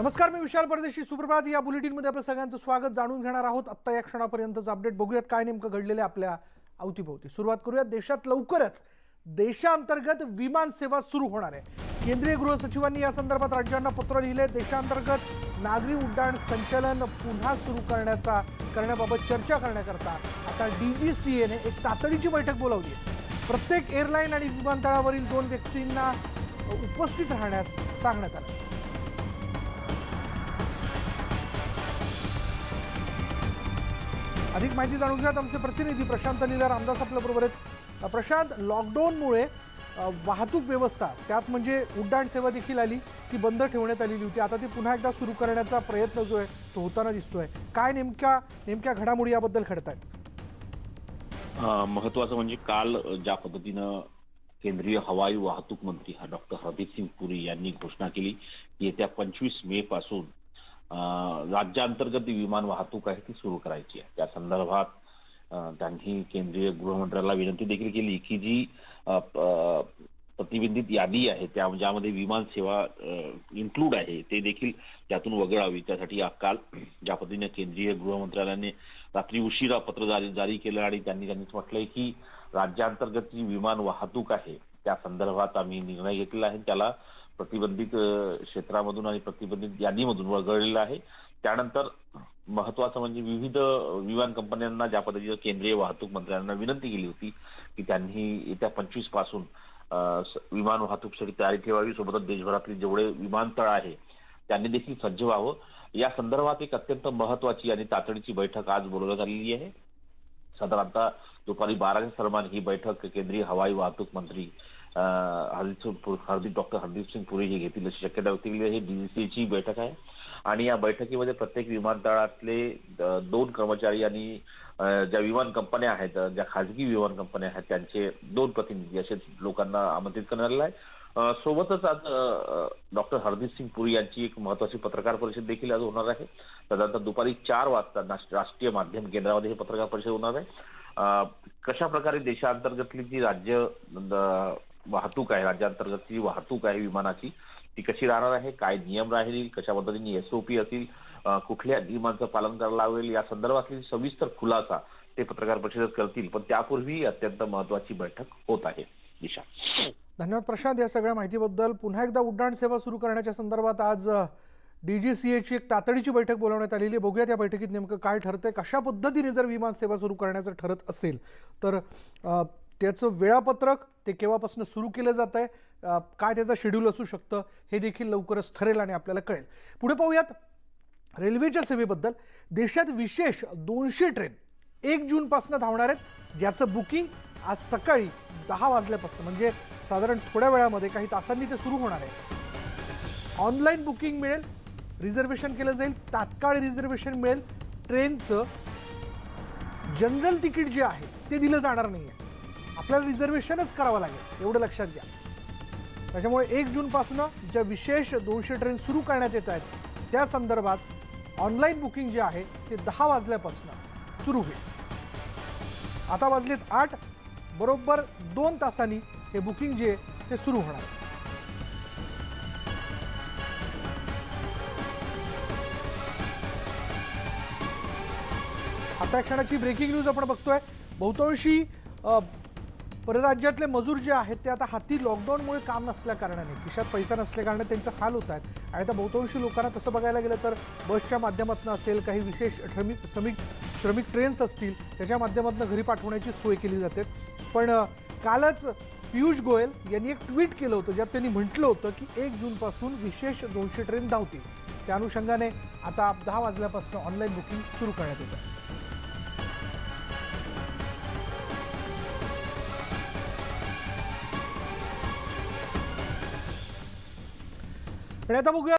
नमस्कार मी विशाल परदेशी सुप्रभात. या बुलेटिनमध्ये आपलं सगळ्यांचं स्वागत जाणून घेणार आहोत. आत्ता या क्षणापर्यंतचं अपडेट बघूयात काय नेमकं घडलेलं आहे आपल्या अवतीभोवती. सुरुवात करूयात. देशात लवकरच देशांतर्गत विमान सेवा सुरू होणार आहे. केंद्रीय गृह सचिवांनी या संदर्भात राज्यांना पत्र लिहिले देशांतर्गत नागरी उड्डाण संचलन पुन्हा सुरू करण्याचा करण्याबाबत चर्चा करण्याकरता आता डी सी एने एक तातडीची बैठक बोलावली आहे. प्रत्येक एअरलाईन आणि विमानतळावरील दोन व्यक्तींना उपस्थित राहण्यास सांगण्यात आलं. अधिक माहिती जाणून घेऊयात. आमचे प्रतिनिधी प्रशांत लीला रामदास आपल्याबरोबर आहेत. प्रशांत लॉकडाऊनमुळे वाहतूक व्यवस्था त्यात म्हणजे उड्डाण सेवा देखील आली ती बंद ठेवण्यात आलेली होती. आता ती पुन्हा एकदा सुरू करण्याचा प्रयत्न जो आहे तो होताना दिसतोय. काय नेमक्या नेमक्या घडामोडी याबद्दल घडत आहेत महत्वाचं म्हणजे काल ज्या पद्धतीनं केंद्रीय हवाई वाहतूक मंत्री डॉक्टर हरदीप सिंग पुरी यांनी घोषणा केली की येत्या पंचवीस मे पासून राज्यांतर्गत जी विमान वाहतूक आहे ती सुरू करायची आहे. त्या संदर्भात त्यांनी केंद्रीय गृहमंत्र्याला विनंती देखील केली की जी प्रतिबंधित यादी आहे त्या ज्यामध्ये विमान सेवा इन्क्लूड आहे ते देखील त्यातून वगळावी. त्यासाठी काल ज्या पद्धतीने केंद्रीय गृहमंत्रालयाने रात्री उशिरा पत्र जारी जारी केलं आणि त्यांनी त्यांनीच म्हटलंय की राज्यांतर्गत जी विमान वाहतूक आहे त्या संदर्भात आम्ही निर्णय घेतलेला आहे. त्याला प्रतिबंधित क्षेत्रामधून आणि प्रतिबंधित यादीमधून वगळलेलं आहे. त्यानंतर महत्वाचं म्हणजे विविध विमान कंपन्यांना ज्या पद्धतीनं केंद्रीय वाहतूक मंत्र्यांना विनंती केली होती की त्यांनी येत्या पंचवीसपासून स- विमान वाहतूकसाठी तयारी ठेवावी. सोबतच देशभरातले जेवढे विमानतळ आहे त्यांनी देखील सज्ज व्हावं. या संदर्भात एक अत्यंत महत्वाची आणि तातडीची बैठक आज बोलवण्यात आलेली आहे. साधारणतः दुपारी बाराच्या दरम्यान ही बैठक केंद्रीय हवाई वाहतूक मंत्री हरदीप डॉक्टर हरदीप सिंग पुरी हे घेतील अशी शक्यता व्यक्त केली ही डीजीसीची बैठक आहे. आणि या बैठकीमध्ये प्रत्येक विमानतळातले दोन कर्मचारी आणि ज्या विमान कंपन्या आहेत ज्या खाजगी विमान कंपन्या आहेत त्यांचे दोन प्रतिनिधी असे लोकांना आमंत्रित करण्यात आलेलं आहे. सोबतच आज डॉक्टर हरदीप सिंग पुरी यांची एक महत्वाची पत्रकार परिषद देखील आज होणार आहे. त्यानंतर दुपारी चार वाजता राष्ट्रीय माध्यम केंद्रामध्ये ही पत्रकार परिषद होणार आहे. कशा प्रकारे देशांतर्गतली जी राज्य वाहतूक आहे राज्यांतर्गतची वाहतूक आहे विमानाची ती कशी राहणार आहे? काय नियम राहील कशा पद्धतीने एसओपी असतील कुठल्या नियमांचं पालन करायला लागेल या संदर्भातली सविस्तर खुलासा ते पत्रकार परिषदेत करतील. पण त्यापूर्वी अत्यंत महत्वाची बैठक होत आहे. दिशा धन्यवाद प्रशांत या सगळ्या माहितीबद्दल. पुन्हा एकदा उड्डाण सेवा सुरू करण्याच्या संदर्भात आज डी जी सी एची एक तातडीची बैठक बोलावण्यात आलेली आहे. बघूयात त्या बैठकीत नेमकं काय ठरतंय कशा पद्धतीने जर विमान सेवा सुरू करण्याचं ठरत असेल तर त्याचं वेळापत्रक ते केव्हापासून सुरू केलं जात आहे काय त्याचं शेड्यूल असू शकतं हे देखील लवकरच ठरेल आणि आपल्याला कळेल. पुढे पाहूयात रेल्वेच्या सेवेबद्दल. देशात विशेष दोनशे ट्रेन एक जूनपासून धावणार आहेत ज्याचं बुकिंग आज सकाळी दहा वाजल्यापासून म्हणजे साधारण थोड्या वेळामध्ये काही तासांनी ते सुरू होणार आहे. ऑनलाईन बुकिंग मिळेल रिझर्वेशन केलं जाईल तात्काळ रिझर्वेशन मिळेल. ट्रेनचं जनरल तिकीट जे आहे ते दिलं जाणार नाही आहे आपल्याला रिझर्वेशनच करावं लागेल एवढं लक्षात घ्या. त्याच्यामुळे एक जूनपासून ज्या विशेष दोनशे ट्रेन सुरू करण्यात येत आहेत त्या संदर्भात ऑनलाईन बुकिंग जे आहे ते दहा वाजल्यापासून सुरू होईल. आता वाजलेत आठ बरोबर दोन तासांनी हे बुकिंग जे आहे ते सुरू होणार. आहे. आता क्षणाची ब्रेकिंग न्यूज आपण बघतोय. बहुतांशी परराज्यातले मजूर जे आहेत ते आता हाती लॉकडाऊनमुळे काम नसल्या कारणाने खिशात पैसा नसल्या कारणाने त्यांचा हाल होत आहेत. आणि त्या बहुतांशी लोकांना तसं बघायला गेलं तर बसच्या माध्यमातून असेल काही विशेष श्रमिक श्रमिक श्रमिक ट्रेन्स असतील त्याच्या माध्यमातून घरी पाठवण्याची सोय केली जाते. पण कालच पियुष गोयल यांनी एक ट्विट केलं होतं ज्यात त्यांनी म्हटलं होतं की एक जूनपासून विशेष दोनशे ट्रेन धावतील. त्या अनुषंगाने आता दहा वाजल्यापासून ऑनलाईन बुकिंग सुरू करण्यात येतं. आणि आता बघूया